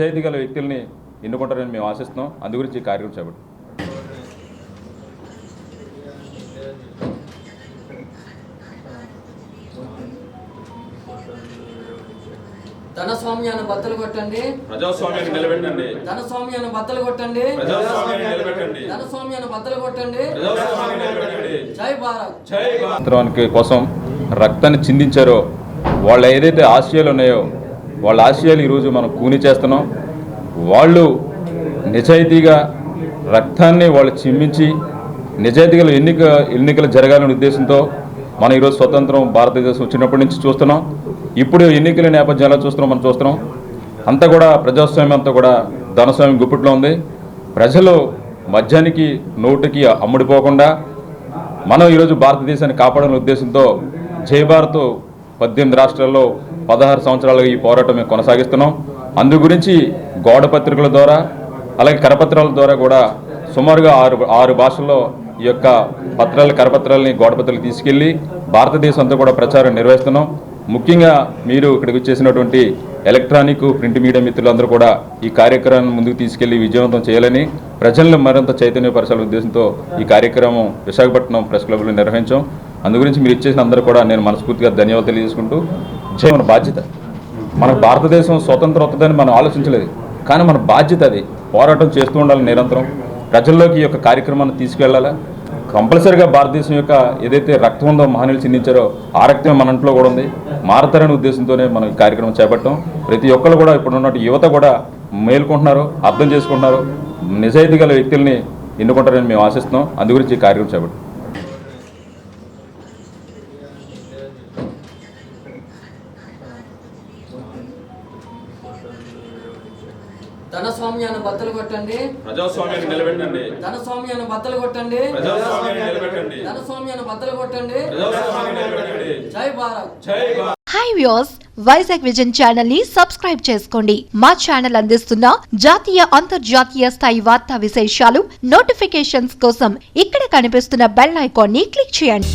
నిజాయితీ గల వ్యక్తుల్ని ఎన్నుకుంటారని మేము ఆశిస్తున్నాం. అందు గురించి ఈ కార్యక్రమం చేపట్టాం. ధనస్వామ్యాన్ని బద్దలు కొట్టండి. ప్రజాస్వామ్యాన్ని నిలబెట్టండి. ధనస్వామ్యాన్ని బద్దలు కొట్టండి. ప్రజాస్వామ్యాన్ని నిలబెట్టండి. ధనస్వామ్యాన్ని బద్దలు కొట్టండి. ప్రజాస్వామ్యాన్ని నిలబెట్టండి. జై భారత్. స్వాతంత్రానికి కోసం రక్తాన్ని చిందించారో వాళ్ళ ఏదైతే ఆశయాలు ఉన్నాయో వాళ్ళ ఆశయాలు ఈరోజు మనం కూని చేస్తున్నాం. వాళ్ళు నిజాయితీగా రక్తాన్ని వాళ్ళు చిమ్మించి నిజాయితీగా ఎన్నిక ఎన్నికలు జరగాలనే ఉద్దేశంతో మనం ఈరోజు స్వతంత్రం భారతదేశం వచ్చినప్పటి నుంచి చూస్తున్నాం. ఇప్పుడు ఎన్నికల నేపథ్యంలో చూస్తున్నాం మనం చూస్తున్నాం. అంతా కూడా ప్రజాస్వామ్యం అంతా కూడా ధనస్వామ్యం గుప్పిట్లో ఉంది. ప్రజలు మద్యానికి నోటికి అమ్ముడిపోకుండా మనం ఈరోజు భారతదేశాన్ని కాపాడాలనే ఉద్దేశంతో జయభారత్ పద్దెనిమిది రాష్ట్రాల్లో పదహారు సంవత్సరాలుగా ఈ పోరాటం మేము కొనసాగిస్తున్నాం. అందు గురించి గోడ పత్రికల ద్వారా అలాగే కరపత్రాల ద్వారా కూడా సుమారుగా ఆరు ఆరు భాషల్లో ఈ యొక్క పత్రాలు కరపత్రాలని గోడపత్రాలు తీసుకెళ్ళి భారతదేశం అంతా కూడా ప్రచారం నిర్వహిస్తున్నాం. ముఖ్యంగా మీరు ఇక్కడికి వచ్చేసినటువంటి ఎలక్ట్రానిక్ ప్రింట్ మీడియా మిత్రులందరూ కూడా ఈ కార్యక్రమాన్ని ముందుకు తీసుకెళ్ళి విజయవంతం చేయాలని ప్రజలను మరింత చైతన్యపరచాల ఉద్దేశంతో ఈ కార్యక్రమం విశాఖపట్నం ప్రెస్ క్లబ్లో నిర్వహించాం. అందు గురించి మీరు ఇచ్చేసిన అందరూ కూడా నేను మనస్ఫూర్తిగా ధన్యవాదాలు తెలియజేసుకుంటూ జై మన బాధ్యత. మన భారతదేశం స్వతంత్రం వస్తుందని మనం ఆలోచించలేదు. కానీ మన బాధ్యత అది. పోరాటం చేస్తూ ఉండాలి నిరంతరం. ప్రజల్లోకి ఈ యొక్క కార్యక్రమాన్ని తీసుకెళ్ళాలా కంపల్సరిగా భారతదేశం యొక్క ఏదైతే రక్తం ఉందో మహనీయులు చిందించారో ఆ రక్తమే మన ఇంట్లో కూడా ఉంది. మారతారనే ఉద్దేశంతోనే మనం ఈ కార్యక్రమం చేపట్టాం. ప్రతి ఒక్కరు కూడా ఇప్పుడు ఉన్నట్టు యువత కూడా మేల్కుంటున్నారు అర్థం చేసుకుంటున్నారు. నిజాయితీ గల వ్యక్తుల్ని ఎన్నుకుంటారని మేము ఆశిస్తున్నాం. అందు గురించి ఈ కార్యక్రమం చేపట్టాం. ధనస్వామ్యాన్ని బద్దలు కొట్టండి. ప్రజాస్వామ్యాన్ని నిలబెట్టండి. ధనస్వామ్యాన్ని బద్దలు కొట్టండి. ప్రజాస్వామ్యాన్ని నిలబెట్టండి. ధనస్వామ్యాన్ని బద్దలు కొట్టండి. ప్రజాస్వామ్యాన్ని నిలబెట్టండి. జై భారత్. జై హాయ్ వ్యూస్ వైజాగ్ విజన్ ఛానల్ని సబ్స్క్రైబ్ చేసుకోండి. మా ఛానల్ అందిస్తున్న జాతీయ అంతర్జాతీయ స్థాయి వార్తా విశేషాలు నోటిఫికేషన్స్ కోసం ఇక్కడ కనిపిస్తున్న బెల్ ఐకాన్ని క్లిక్ చేయండి.